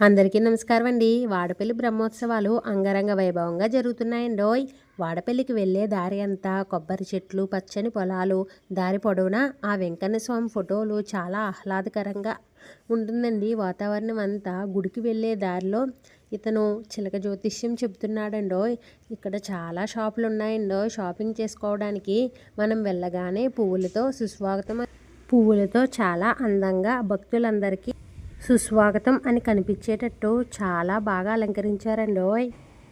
అందరికీ నమస్కారం అండి వాడపల్లి బ్రహ్మోత్సవాలు అంగరంగ వైభవంగా జరుగుతున్నాయండోయ్. వాడపల్లికి వెళ్ళే దారి అంతా కొబ్బరి చెట్లు పచ్చని పొలాలు దారి పొడవునా ఆ వెంకన్న స్వామి ఫోటోలు చాలా ఆహ్లాదకరంగా ఉంటుందండి. వాతావరణం అంతా గుడికి వెళ్ళే దారిలో ఇతను చిలక జ్యోతిష్యం చెప్తున్నాడండోయ్ ఇక్కడ చాలా షాపులు ఉన్నాయండో షాపింగ్ చేసుకోవడానికి మనం వెళ్ళగానే పువ్వులతో సుస్వాగతం. పువ్వులతో చాలా అందంగా భక్తులందరికీ సుస్వాగతం అని కనిపించేటట్టు చాలా బాగా అలంకరించారండి ఓయ్.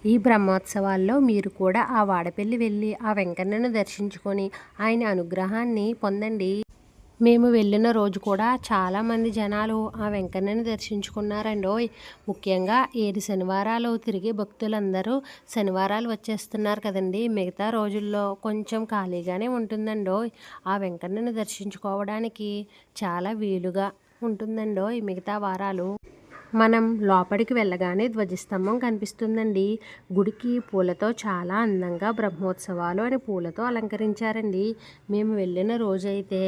ఈ బ్రహ్మోత్సవాల్లో మీరు కూడా ఆ వాడపల్లి వెళ్ళి ఆ వెంకన్నను దర్శించుకొని ఆయన అనుగ్రహాన్ని పొందండి. మేము వెళ్ళిన రోజు కూడా చాలామంది జనాలు ఆ వెంకన్నని దర్శించుకున్నారండి ఓయ్. ముఖ్యంగా ఏడు శనివారాలు తిరిగి భక్తులందరూ శనివారాలు వచ్చేస్తున్నారు కదండి. మిగతా రోజుల్లో కొంచెం ఖాళీగానే ఉంటుందండి ఓయ్. ఆ వెంకన్నను దర్శించుకోవడానికి చాలా వీలుగా ఉంటుందండో ఈ మిగతా వారాలు? మనం లోపలికి వెళ్ళగానే ధ్వజస్తంభం కనిపిస్తుందండి. గుడికి పూలతో చాలా అందంగా బ్రహ్మోత్సవాలు అని పూలతో అలంకరించారండి. మేము వెళ్ళిన రోజైతే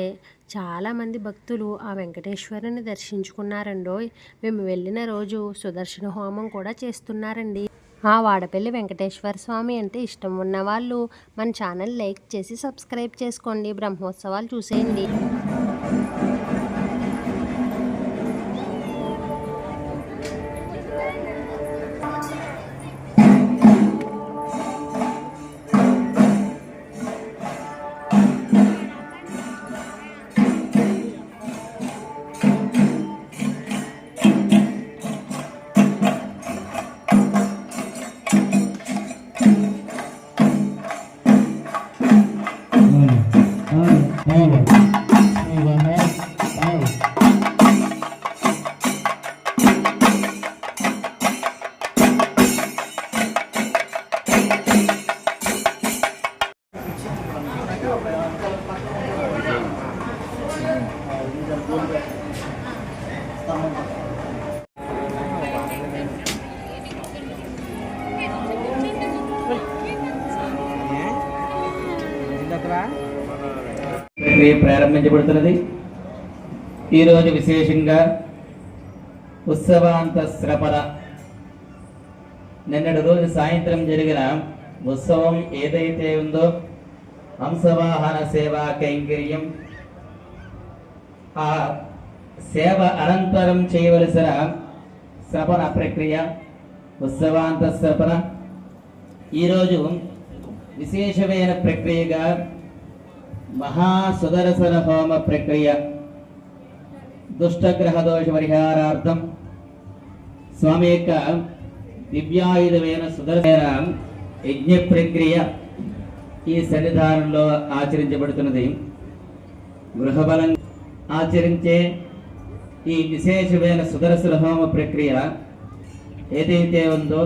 చాలామంది భక్తులు ఆ వెంకటేశ్వరుని దర్శించుకున్నారండో. మేము వెళ్ళిన రోజు సుదర్శన హోమం కూడా చేస్తున్నారండి. ఆ వాడపల్లి వెంకటేశ్వర స్వామి అంటే ఇష్టం ఉన్న వాళ్ళు మన ఛానల్ లైక్ చేసి సబ్స్క్రైబ్ చేసుకోండి. బ్రహ్మోత్సవాలు చూసేయండి. ప్రక్రియ ప్రారంభించబడుతున్నది. ఈరోజు విశేషంగా ఉత్సవాంత శ్రపర నిన్నటి రోజు సాయంత్రం జరిగిన ఉత్సవం ఏదైతే ఉందో హంసవాహన సేవా కైంకర్యం ఆ సేవ అనంతరం చేయవలసిన శ్రపణ ప్రక్రియ ఉత్సవాంత శ్రపణ ఈరోజు విశేషమైన ప్రక్రియగా మహాసుదర్శన హోమ ప్రక్రియ. దుష్టగ్రహ దోష పరిహారార్థం. స్వామి యొక్క దివ్యాయుధమైన సుదర్శన యజ్ఞ ప్రక్రియ ఈ సన్నిధానంలో ఆచరించబడుతున్నది. గృహబలం ఆచరించే ఈ విశేషమైన సుదర్శన హోమ ప్రక్రియ ఏదైతే ఉందో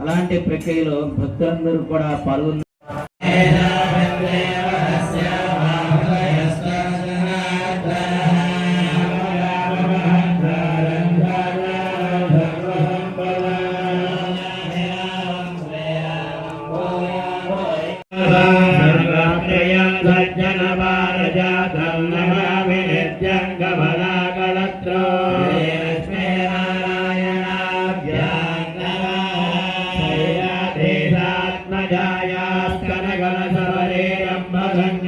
అలాంటి ప్రక్రియలో భక్తులందరూ కూడా పాల్గొన్నారు కందరా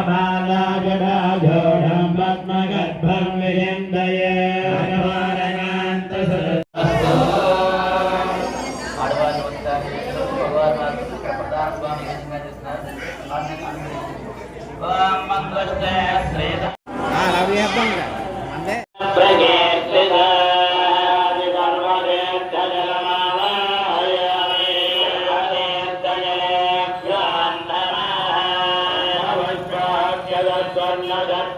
महाबालागडाजोढम् पद्मगर्भम् विजन्दय Ah, la voy a poner. जाना